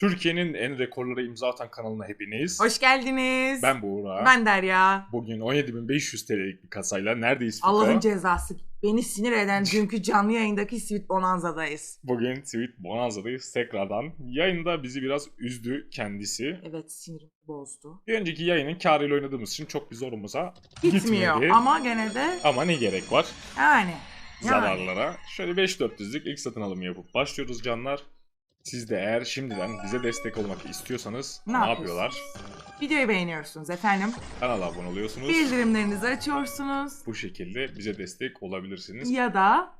Türkiye'nin en rekorlara imza atan kanalına hepiniz. Hoş geldiniz. Ben Buğra. Ben Derya. Bugün 17.500 TL'lik bir kasayla neredeyiz Fiko? Allah'ın cezası. Beni sinir eden dünkü canlı yayındaki Sweet Bonanza'dayız. Bugün Tweet Bonanza'dayız tekrardan. Yayında bizi biraz üzdü kendisi. Evet sinirimi bozdu. Bir önceki yayının karıyla oynadığımız için çok bir zorumuza Gitmiyor gitmedi. ama gene de Ama ne gerek var yani. Yani. zararlara. Şöyle 5400'lük ilk satın alımı yapıp başlıyoruz canlar. Siz de eğer şimdiden bize destek olmak istiyorsanız Ne ne, yapıyorlar? Videoyu beğeniyorsunuz efendim. Kanala abone oluyorsunuz. Bildirimlerinizi açıyorsunuz. Bu şekilde bize destek olabilirsiniz. Ya da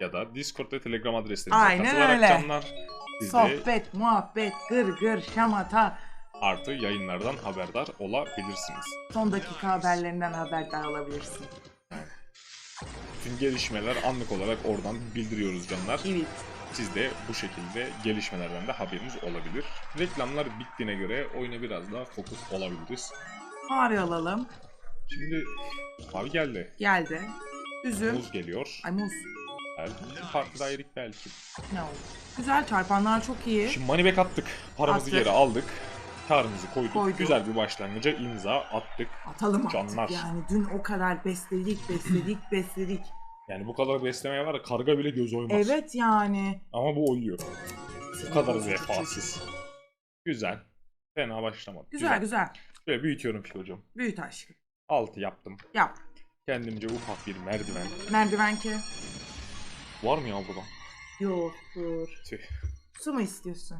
Ya da Discord ve Telegram adreslerimize Aynen katılarak öyle. canlar. Siz de sohbet, muhabbet, gır gır, şamata, artı yayınlardan haberdar olabilirsiniz. son dakika haberlerinden haberdar olabilirsin. Tüm gelişmeler anlık olarak oradan bildiriyoruz canlar. Evet. Siz de bu şekilde gelişmelerden de haberiniz olabilir. Reklamlar bittiğine göre oyuna biraz daha fokus olabiliriz. Mağara alalım. Şimdi mavi geldi. Geldi. Üzüm. Muz geliyor. Ay muz. Belki farklı dairelik belki. Ne oldu? Güzel çarpanlar çok iyi. Şimdi money attık. Paramızı Attık. geri aldık. Karımızı koyduk. Koyduk. Güzel bir başlangıca imza attık. Atalım Canlar. artık yani. Dün o kadar besledik, besledik, besledik. Yani bu kadar beslemeye var ya karga bile göz oymaz. Evet yani. Ama bu oyuyor. Bu kadar vefasız. Güzel. Fena başlamadı. Güzel güzel. Böyle büyütüyorum ki hocam. Büyüt aşkım. 6 yaptım. Yap. Kendimce ufak bir merdiven. Merdiven ki. Var mı ya burada? Yok dur. Tüh. Su mu istiyorsun?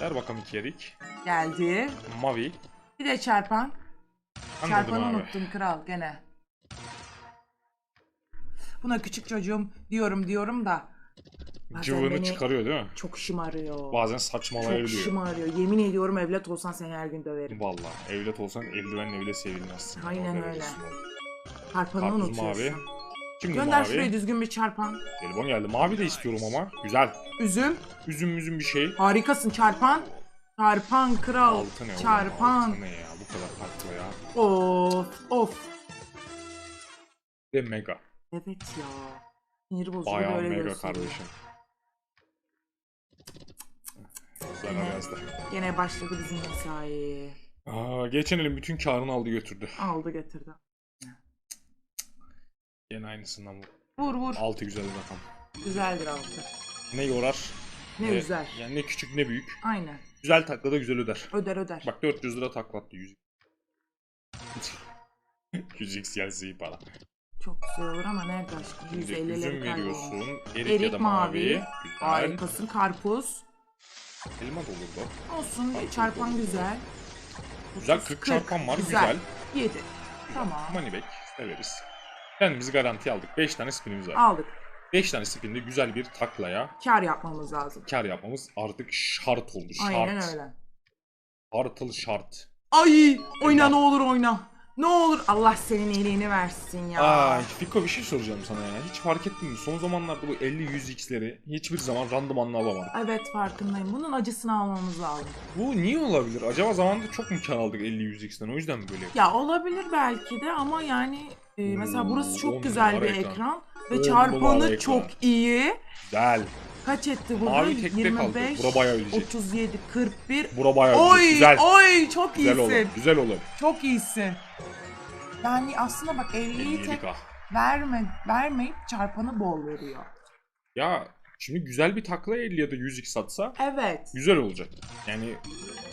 Ver bakalım iki yedik. Geldi. Mavi. Bir de çarpan. Anladım Çarpanı abi. unuttum kral gene. Buna küçük çocuğum diyorum diyorum da. bazen beni çıkarıyor değil mi? Çok şımarıyor. Bazen Çok saçmalayabiliyor. şımarıyor. Yemin ediyorum evlat olsan seni her gün döverim. Vallahi evlat olsan eldivenle bile sevilmezsin. Aynen O öyle. Çarpanı Karpuz unutuyorsun. mavi. Şimdi Gönder mavi. şuraya düzgün bir çarpan. Jelibon geldi. Mavi de istiyorum ama. Güzel. Üzüm. Üzüm üzüm bir şey. Harikasın çarpan. Çarpan kral. Altı ne oğlum? çarpan. Altı ne ya? Kadar farklı ya. Of of. Ve mega. Evet ya. Sinir bozucu Bayağı böyle mega gösteriyor. kardeşim. Yazdı. Gene başladı bizim mesai. Aa, geçen elin bütün karını aldı götürdü. Aldı getirdi. Yine aynısından vur. Vur vur. Altı güzel bir rakam. Güzeldir altı. Ne yorar? Ne ne- güzel. Yani ne küçük ne büyük. Aynen. Güzel takla da güzel öder. Öder öder. Bak 400 lira taklattı 100. 100x gelse iyi para. Çok güzel olur ama nerede aşkım? Şimdi 150 üzüm veriyorsun. Erik, Erik ya da mavi. mavi. Güzel. Harikasın karpuz. Elma da olur da. Olsun Karpuz çarpan olur. güzel. Güzel 40 çarpan var güzel. 7. Tamam. Moneyback severiz. Kendimizi garantiye aldık. 5 tane spinimiz var. Aldık. 5 tane spinde güzel bir taklaya Kar yapmamız lazım. kar yapmamız artık şart oldu. Şart. Aynen öyle. Artıl şart. Ay oyna ne olur oyna. Ne olur Allah senin iyiliğini versin ya. Aa, Fiko bir şey soracağım sana ya. Hiç fark ettin mi? Son zamanlarda bu 50-100x'leri hiçbir zaman randımanla alamadık. Evet farkındayım. Bunun acısını almamız lazım. Bu niye olabilir? Acaba zamanında çok mu kar aldık 50-100x'ten? O yüzden mi böyle? Ya olabilir belki de ama yani e, mesela burası on çok güzel bir numara ekran. ekran. On Ve numara çarpanı ekran. çok iyi. Güzel. Kaç etti burada? Mavi tekte kaldı. 25, Bura bayağı ölecek. 37, 41. Bura bayağı Oy, ölecek. Güzel. oy çok Güzel iyisin. olur. Güzel olur. Çok iyisin. Yani aslında bak 50'yi 57 tek verme, vermeyip çarpanı bol veriyor. Ya şimdi güzel bir takla 50 ya da 100x satsa Evet. güzel olacak. Yani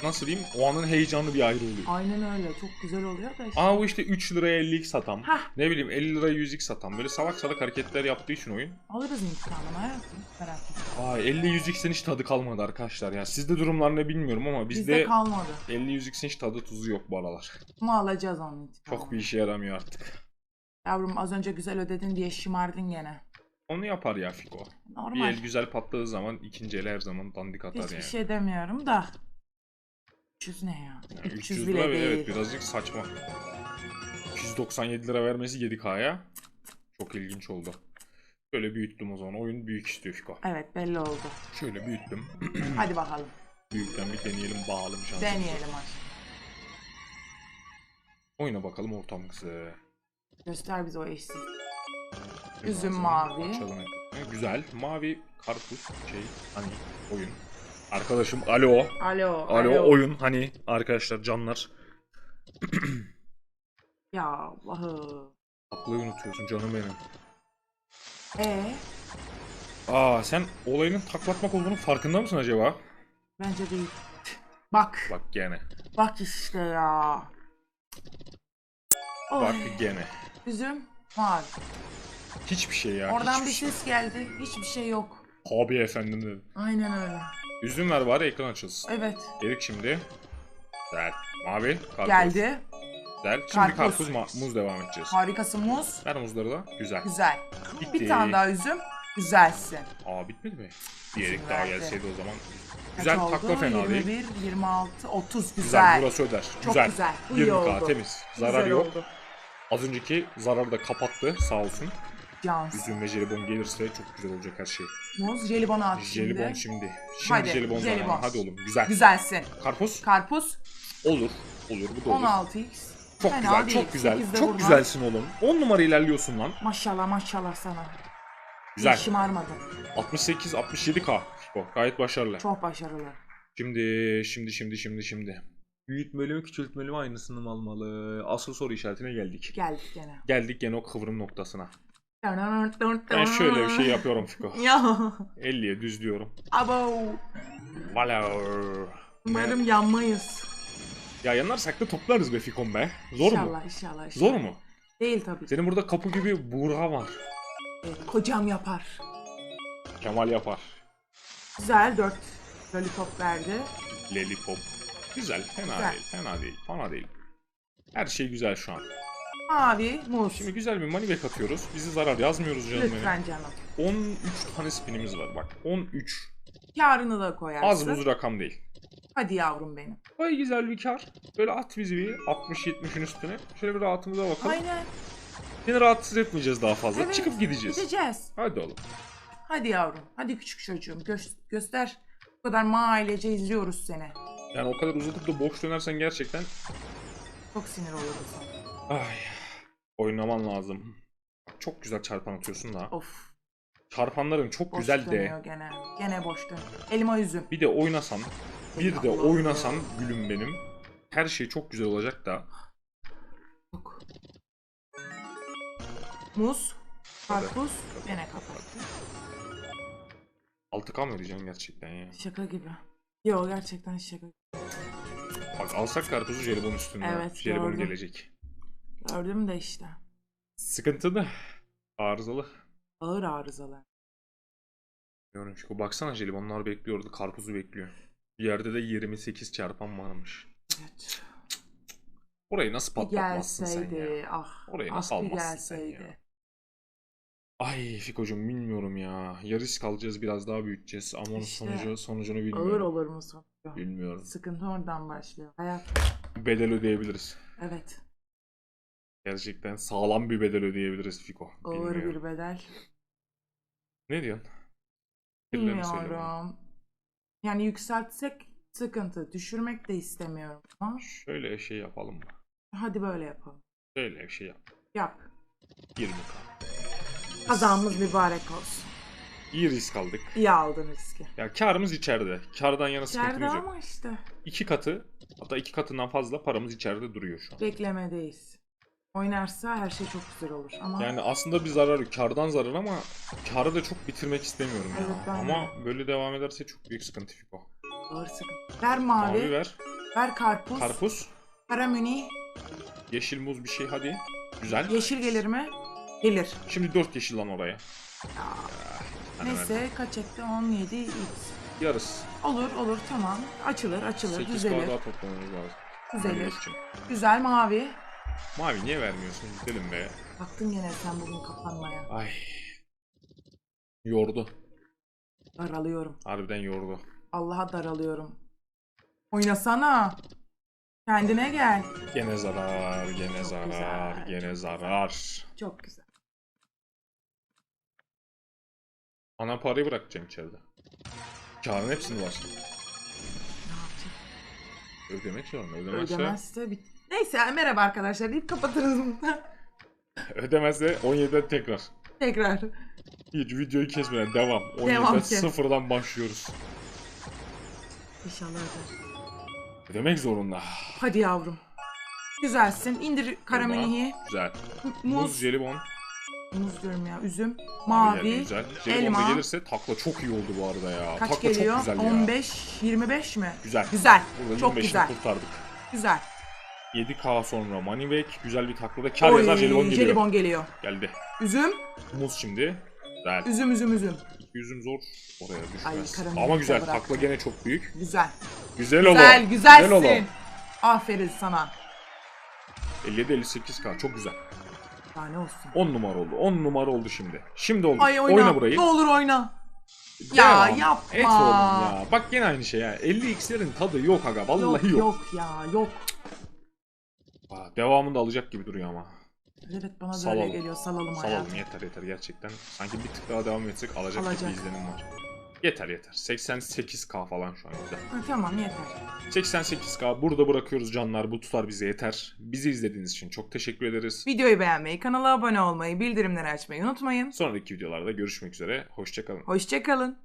nasıl diyeyim o anın heyecanı bir ayrı oluyor. Aynen öyle. Çok güzel oluyor da işte. Aa bu işte 3 liraya 50x satan. Hah. Ne bileyim 50 liraya 100x satan. Böyle salak salak hareketler yaptığı için oyun. Alırız intikamını hayatım. Merak etme. Aa 50-100x'in hiç tadı kalmadı arkadaşlar ya. Sizde durumlar ne bilmiyorum ama Bizde bizde kalmadı. 50-100x'in hiç tadı tuzu yok bu aralar. Ama alacağız onun intikamını. Çok bir işe yaramıyor artık. Yavrum az önce güzel ödedin diye şımardın gene. Onu yapar ya Fiko. Bir Normal. el güzel patladığı zaman ikinci el her zaman dandik atar Hiçbir yani. şey demiyorum da. 300 ne ya? Yani 300, 300 bile lira değil. evet birazcık saçma. 297 lira vermesi 7K'ya çok ilginç oldu. Şöyle büyüttüm o zaman. Oyun büyük istiyor Fiko. Evet belli oldu. Şöyle büyüttüm. Hadi bakalım. Büyükten bir deneyelim bağalım şansımızı. Deneyelim hadi. Oyuna bakalım ortamımızı. Göster bize o eşsiz. Üzüm mavi. Ekranı. Güzel. Mavi karpuz şey hani oyun. Arkadaşım alo. Alo. Alo oyun hani arkadaşlar canlar. Ya Allah'ım. Aklıyı unutuyorsun canım benim. Ee, Aa sen olayının taklatmak olduğunu farkında mısın acaba? bence değil. Bak. Bak gene. Bak işte ya. Oy. Bak gene. Üzüm mavi. Hiçbir şey ya. Oradan hiçbir bir şey. ses geldi. Hiçbir şey yok. Abi efendim dedim. Aynen öyle. Üzüm ver bari ekran açılsın. Evet. Dedik şimdi. Güzel. Mavi. Karpuz. Geldi. Güzel. Şimdi Karpuz. karpuz, ma- muz devam edeceğiz. Harikası muz. Ver muzları da. Güzel. Güzel. Bitti. Bir tane daha üzüm. Güzelsin. Aa bitmedi mi? Erik daha verdi. gelseydi o zaman. Kaç Güzel oldu? takla fena 21, değil. 26, 30 güzel. Güzel. Burası öder. Çok güzel. güzel. Bu iyi 20k oldu. temiz. Zarar Güzel yok. oldu. Az önceki zararı da kapattı sağ olsun. Cansın. Üzüm ve jelibon gelirse çok güzel olacak her şey. Muz, jelibonu at şimdi. Jelibon şimdi. Şimdi Hadi, jelibon, jelibon. zamanı. Hadi oğlum güzel. Güzelsin. Karpuz Karpuz olur. Olur bu da olur. 16x. Çok Fena güzel, değil. çok güzel. Çok buradan. güzelsin oğlum. 10 numara ilerliyorsun lan. Maşallah maşallah sana. Güzel. Hiç şımarmadın. 68 67k. O gayet başarılı. Çok başarılı. Şimdi şimdi şimdi şimdi şimdi. Büyütmeli mi küçültmeli mi aynısını mı almalı? Asıl soru işaretine geldik. Geldik gene. Geldik gene o kıvrım noktasına. Ben şöyle bir şey yapıyorum Fiko. Ya 50'ye düzlüyorum. abo. Vala. Umarım yanmayız. Ya yanarsak da toplarız be Fikon be. Zor mu? inşallah, inşallah inşallah. Zor mu? Değil tabii. Senin burada kapı gibi Buğra var. Evet, kocam yapar. Kemal yapar. Güzel 4 lollipop verdi. Lollipop. Güzel. Fena Güzel. değil. Fena değil. Fena değil. Her şey güzel şu an. Mavi, muz. Şimdi güzel bir back atıyoruz. Bizi zarar yazmıyoruz canım benim. Lütfen canım. 13 tane spinimiz var bak. 13. Karını da koyarsın. Az buz rakam değil. Hadi yavrum benim. Ay güzel bir kar. Böyle at bizi bir 60-70'in üstüne. Şöyle bir rahatımıza bakalım. Aynen. Seni rahatsız etmeyeceğiz daha fazla. Evet, Çıkıp gideceğiz. Gideceğiz. Hadi oğlum. Hadi yavrum. Hadi küçük çocuğum. Gö- göster. Bu kadar ailece izliyoruz seni. Yani o kadar uzatıp da boş dönersen gerçekten Çok sinir oluruz sana. ay oynaman lazım. Çok güzel çarpan atıyorsun da. Of. Çarpanların çok Boş güzel de. dönüyor gene. Gene boş dönüyor. Elma üzüm. Bir de oynasan, bir de oynasan gülüm benim. Her şey çok güzel olacak da. Yok. Muz. Karpuz. Gene kapattı. 6K mı ödeyeceksin gerçekten ya? Şaka gibi. Yo gerçekten şaka. Bak alsak karpuzu jelibon üstünde. Evet, jelibon gördüm. gelecek. Gördüm de işte. Sıkıntılı. Arızalı. Ağır arızalar. Diyorum çünkü baksana jelibonlar bekliyordu. Karpuzu bekliyor. Bir yerde de 28 çarpan varmış. Evet. Orayı nasıl patlatmazsın sen gelseydi. ya? Ah. Orayı ah nasıl bir almazsın sen ya? gelseydi. Ay Fiko'cum bilmiyorum ya. Ya risk alacağız biraz daha büyüteceğiz. Ama onun İşte sonucu, sonucunu Ağır bilmiyorum. olur mu sonucu? Bilmiyorum. Sıkıntı oradan başlıyor. Hayat. Bedel ödeyebiliriz. Evet. Gerçekten sağlam bir bedel ödeyebiliriz Fiko. Ağır Bilmiyorum. bir bedel. Ne diyorsun? Fikirlerini söyle bana. Bilmiyorum. Yani yükseltsek sıkıntı. Düşürmek de istemiyorum. Ama Şöyle şey yapalım mı? hadi böyle yapalım. Şöyle şey yap. Yap. 20k. Kazamız mübarek olsun. İyi risk aldık. İyi aldın riski. Ya karımız içeride. Kardan yana İçeride sıkıntımız yok. ama işte. İki katı hatta iki katından fazla paramız içeride duruyor şu an. Beklemedeyiz. Oynarsa her şey çok güzel olur. Ama Yani aslında bir zarar, kardan zarar ama karı da çok bitirmek istemiyorum ya. Evet, ben de. ama böyle devam ederse çok büyük sıkıntı Fiko. ağır sıkıntı. Ver mavi. Mavi ver. Ver karpuz. Karpuz. Karamüni. Yeşil muz bir şey hadi. Güzel. Yeşil gelir mi? Gelir. Şimdi dört yeşil lan oraya. Ya, Hadi neyse kaç etti? 17 x. Yarısı. Olur olur tamam. Açılır açılır 8 düzelir. daha toplamamız lazım. Düzelir. İçin. Güzel mavi. Mavi niye vermiyorsun? Gidelim be. Baktın gene sen bugün kapanmaya. Ay. Yordu. Daralıyorum. Harbiden yordu. Allah'a daralıyorum. Oynasana. Kendine gel. Gene zarar, gene Çok zarar, güzel, gene zarar. Çok güzel. Ana parayı bırakacağım içeride. Karın hepsini var. Ne yapacak? Ödemek zorunda. Ödemezse, Ödemezse bit. Neyse merhaba arkadaşlar deyip kapatırız bunu. ödemezse 17'den tekrar. Tekrar. Hiç videoyu kesmeden devam. 17'den Devam ki. sıfırdan başlıyoruz. İnşallah öder. Ödemek zorunda. Hadi yavrum. Güzelsin. İndir karamelihi. Güzel. Muz. Muz, jelibon. Muz diyorum ya. Üzüm. Geldi, Mavi. Güzel. Jelibon da elma. gelirse takla çok iyi oldu bu arada ya. Kaç takla geliyor? çok güzel ya. 15, 25 mi? Güzel. Güzel. Burada Çok 25'ini güzel. kurtardık. Güzel. 7K sonra Moneyback. Güzel bir taklada. Kar Oy, yazar jelibon geliyor. jelibon geliyor. Geldi. Üzüm. Muz şimdi. Güzel. Üzüm üzüm üzüm. Yüzüm zor. Oraya Ay, düşmez. karamel Ama güzel. de bırak. Takla gene çok büyük. Güzel. Güzel oğlum. Güzel, güzelsin. Güzel oğlum. Aferin sana. 57-58K çok güzel. Daha ne olsun. 10 numara oldu. 10 numara oldu şimdi. Şimdi oldu. Ay oyna. burayı. Ne olur oyna. Ya Devam. yapma. Et oğlum ya. Bak yine aynı şey ya. 50x'lerin tadı yok aga. Vallahi yok, yok. yok ya yok. Aa, devamını da alacak gibi duruyor ama. Evet bana da Salalım. öyle geliyor. Salalım Salalım hayatım. yeter yeter gerçekten. Sanki bir tık daha devam etsek alacak, Alacak. gibi bir izlenim var. Yeter yeter. 88k falan şu an güzel. Tamam yeter. 88k burada bırakıyoruz canlar. Bu tutar bize yeter. Bizi izlediğiniz için çok teşekkür ederiz. Videoyu beğenmeyi, kanala abone olmayı, bildirimleri açmayı unutmayın. Sonraki videolarda görüşmek üzere. Hoşçakalın. Hoşçakalın.